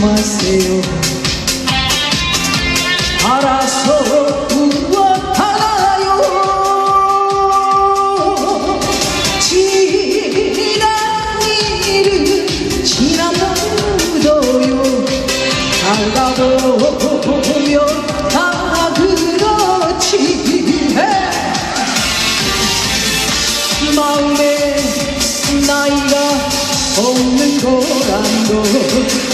마세요. 알아서 구원하나요? 지난 일은 묻어요. 살다보면 다 그렇지. 마음에 나이가 없는 거란 거 세월도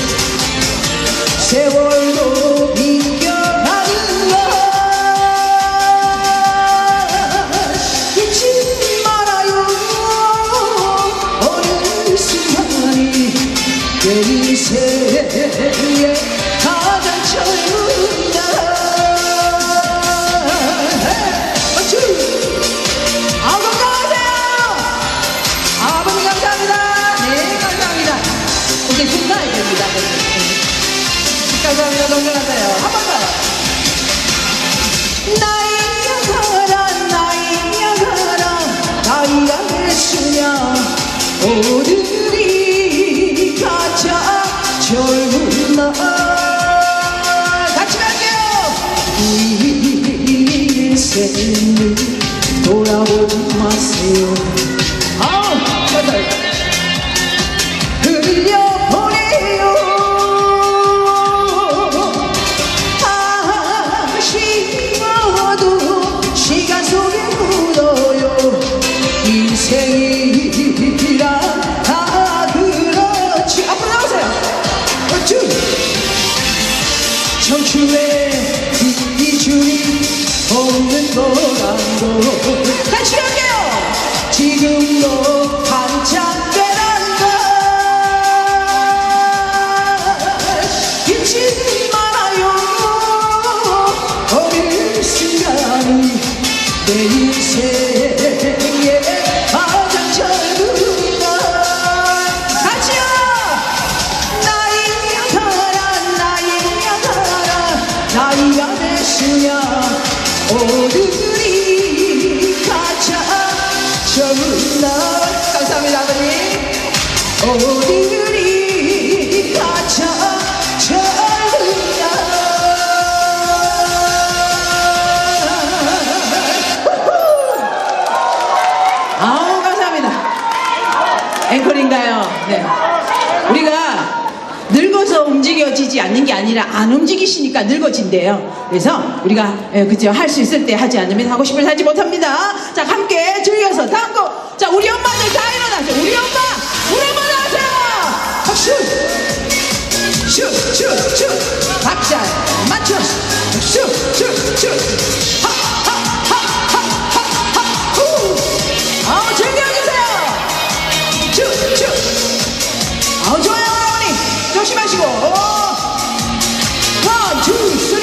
건강하세요. 한 번 더 나이야 가라 나이야 가라 나이가 됐으냐 오늘이 가장 젊은 날 같이 갈게요. 이 인생을 돌아보지 마세요 젊은 날 아우 감사합니다 앵콜인가요? 네. 우리가 늙어서 움직여지지 않는 게 아니라 안 움직이시니까 늙어진대요. 그래서 우리가 예, 그죠 할 수 있을 때 하지 않으면 하고 싶을 때 하지 못합니다. 자 함께 즐겨서 다음 곡. 자 우리 엄마들 다 일어나세요. 우리 엄마, 우리 엄마 슈슈슈 박자 맞춰. 슈슈슈 하하하하하 후. 아우 즐겨주세요. 슈슈 아우 좋아요 어머니 조심하시고. 원, 투, 쓰리,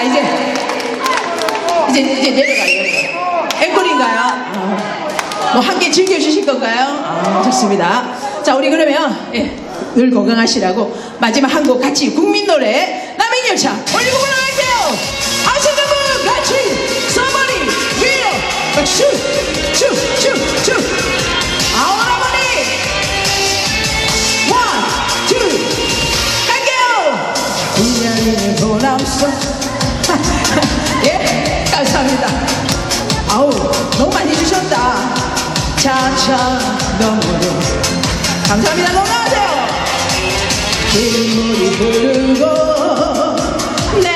자 이제 이제 이제 내려가요 앵콜인가요? 뭐 함께 즐겨주실 건가요? 아, 좋습니다 자 우리 그러면 예, 늘 건강하시라고 마지막 한 곡 같이 국민 노래 남행열차 올리고 올라갈게요 아시는 분 같이 somebody 위로 슈 슈 슈 슈 아우라버니 원, 투, 갈게요! 돈 없어. 너머로. 감사합니다. 건강하세요. 빗물이 흐르고, 내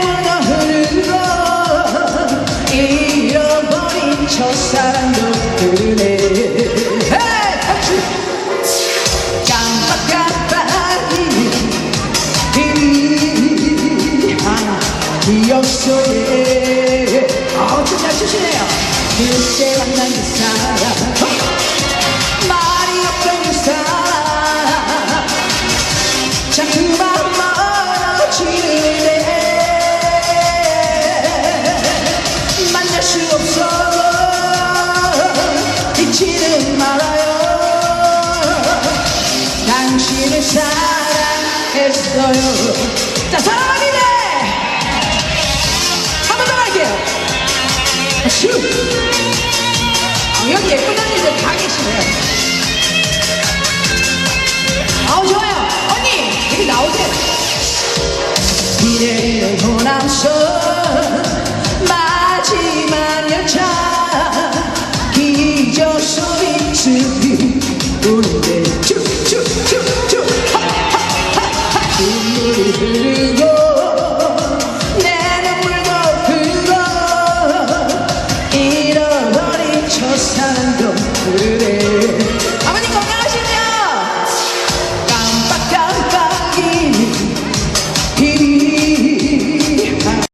눈물도 흐르고, 잃어버린 첫사랑도 흐르네. 기억 속에 아 진짜 주시네요 그때 만난 그 사람 사랑했어요. 자, 사랑합니다! 한번 더 갈게요. 슈! 어, 여기 예쁜 언니들 다 계시네요. 아우, 좋아요. 언니, 여기 나오세요. 비례의 호남선